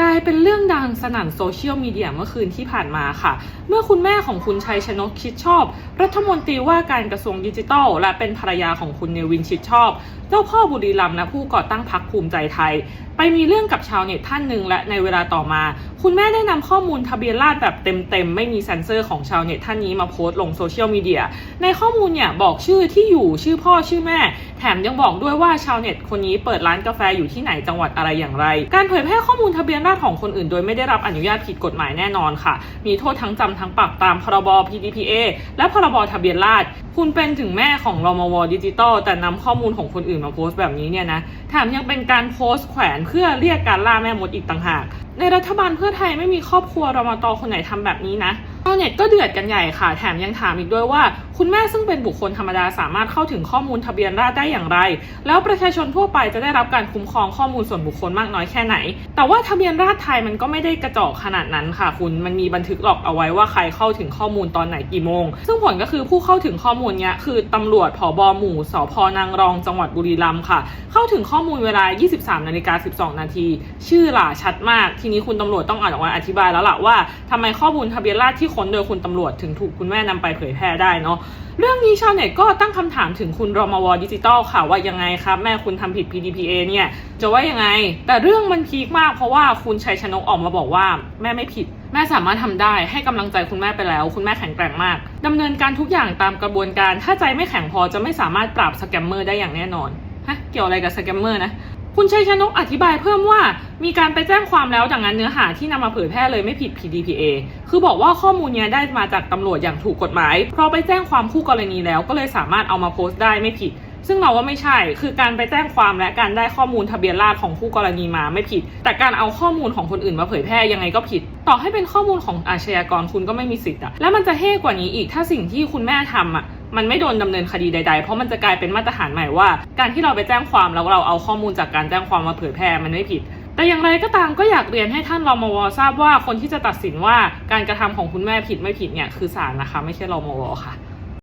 กลายเป็นเรื่องดังสนั่นโซเชียลมีเดียเมื่อคืนที่ผ่านมาค่ะ เมื่อคุณแม่ของคุณชัยชนกชิดชอบ รัฐมนตรีว่าการกระทรวงดิจิทัล และเป็นภรรยาของคุณเนวินชิดชอบ เจ้าพ่อบุรีรัมย์นะผู้ก่อตั้งพรรคภูมิใจไทย ไปมีเรื่องกับชาวเน็ตท่านหนึ่งและในเวลาต่อมา คุณแม่ได้นำข้อมูลทะเบียนราษฎร์แบบเต็มๆไม่มีเซนเซอร์ของชาวเน็ตท่านนี้มาโพสต์ลงโซเชียลมีเดียในข้อมูลเนี่ยบอกชื่อที่อยู่ชื่อพ่อชื่อแม่ แถมยังบอกด้วยว่าชาวเน็ตคนนี้เปิดร้านกาแฟอยู่ที่ไหนจังหวัดอะไรอย่างไร การเผยแพร่ข้อมูลทะเบียนราษฎร์ของคนอื่นโดยไม่ได้รับอนุญาตผิดกฎหมายแน่นอนค่ะ มีโทษทั้งจำทั้งปรับตามพรบ PDPA และพรบทะเบียนราษฎรคุณเป็นถึงแม่ของรมวดิจิตอลแต่นำข้อมูลของคนอื่นมาโพสต์แบบนี้เนี่ยนะแถมยังเป็นการโพสต์แขวนเพื่อเรียกการล่าแม่มดอีกต่างหาก ในรัฐบาลเพื่อไทยไม่มีครอบครัวรมตคนไหนทำแบบนี้นะ ชาวเน็ตก็เดือดกันใหญ่ค่ะ แถมยังถามอีกด้วยว่า คุณแม่ซึ่งเป็นบุคคลธรรมดาสามารถเข้าถึงข้อมูลทะเบียนราษฎรได้อย่างไร แล้วประชาชนทั่วไปจะได้รับการคุ้มครองข้อมูลส่วนบุคคลมากน้อยแค่ไหน แต่ว่าทะเบียนราษฎรไทยมันก็ไม่ได้กระจอกขนาดนั้นค่ะ คุณมันมีบันทึกหลอกเอาไว้ว่าใครเข้าถึงข้อมูลตอนไหนกี่โมง ซึ่งผลก็คือผู้เข้าถึงข้อมูลเนี้ยคือตำรวจผบหมู่สพนางรองจังหวัดบุรีรัมย์ค่ะ เข้าถึงข้อมูลเวลา 23นาฬิกา12 นาทีชื่อหล่าชัดมาก ทีนี้คุณตำรวจต้องอ่านออกมาอธิบายแล้วล่ะว่าทำไมข้อมูลทะเบียนราษฎรที่ค้นโดยคุณตำรวจถึงถูกคุณแม่นำไปเผยแพร่ได้เนาะเรื่องนี้ชาวเน็ตก็ตั้งคำถามถึงคุณรมวดิจิตอลค่ะว่ายังไงครับแม่คุณทำผิด PDPA เนี่ยจะว่ายังไง แต่เรื่องมันพีคมากเพราะว่าคุณชัยชนกออกมาบอกว่าแม่ไม่ผิดแม่สามารถทำได้ให้กำลังใจคุณแม่ไปแล้ว คุณแม่แข็งแกร่งมากดำเนินการทุกอย่างตามกระบวนการ ถ้าใจไม่แข็งพอจะไม่สามารถปราบสแกมเมอร์ได้อย่างแน่นอนฮะเกี่ยวอะไรกับสแกมเมอร์นะ คุณชัยชนกอธิบายเพิ่มว่ามีการไปแจ้งความแล้วดังนั้นเนื้อหาที่นำมาเผยแพร่เลยไม่ผิด PDPA คือบอกว่าข้อมูลเนี้ยได้มาจากตำรวจอย่างถูกกฎหมาย เพราะไปแจ้งความคู่กรณีแล้วก็เลยสามารถเอามาโพสต์ได้ไม่ผิด ซึ่งเราว่าไม่ใช่ คือการไปแจ้งความและการได้ข้อมูลทะเบียนราษฎรของคู่กรณีมาไม่ผิด แต่การเอาข้อมูลของคนอื่นมาเผยแพร่ยังไงก็ผิด ต่อให้เป็นข้อมูลของอาชญากรคุณก็ไม่มีสิทธิ์อะและมันจะเฮ่กว่านี้อีกถ้าสิ่งที่คุณแม่ทำอะ มันไม่โดนดำเนินคดีใดๆ เพราะมันจะกลายเป็นมาตรฐานใหม่ว่า การที่เราไปแจ้งความแล้วเราเอาข้อมูลจากการแจ้งความมาเผยแพร่มันไม่ผิด แต่อย่างไรก็ตามก็อยากเรียนให้ท่านรมวทราบว่าคนที่จะตัดสินว่าการกระทำของคุณแม่ผิดไม่ผิดเนี่ยคือศาลนะคะ ไม่ใช่รมวค่ะ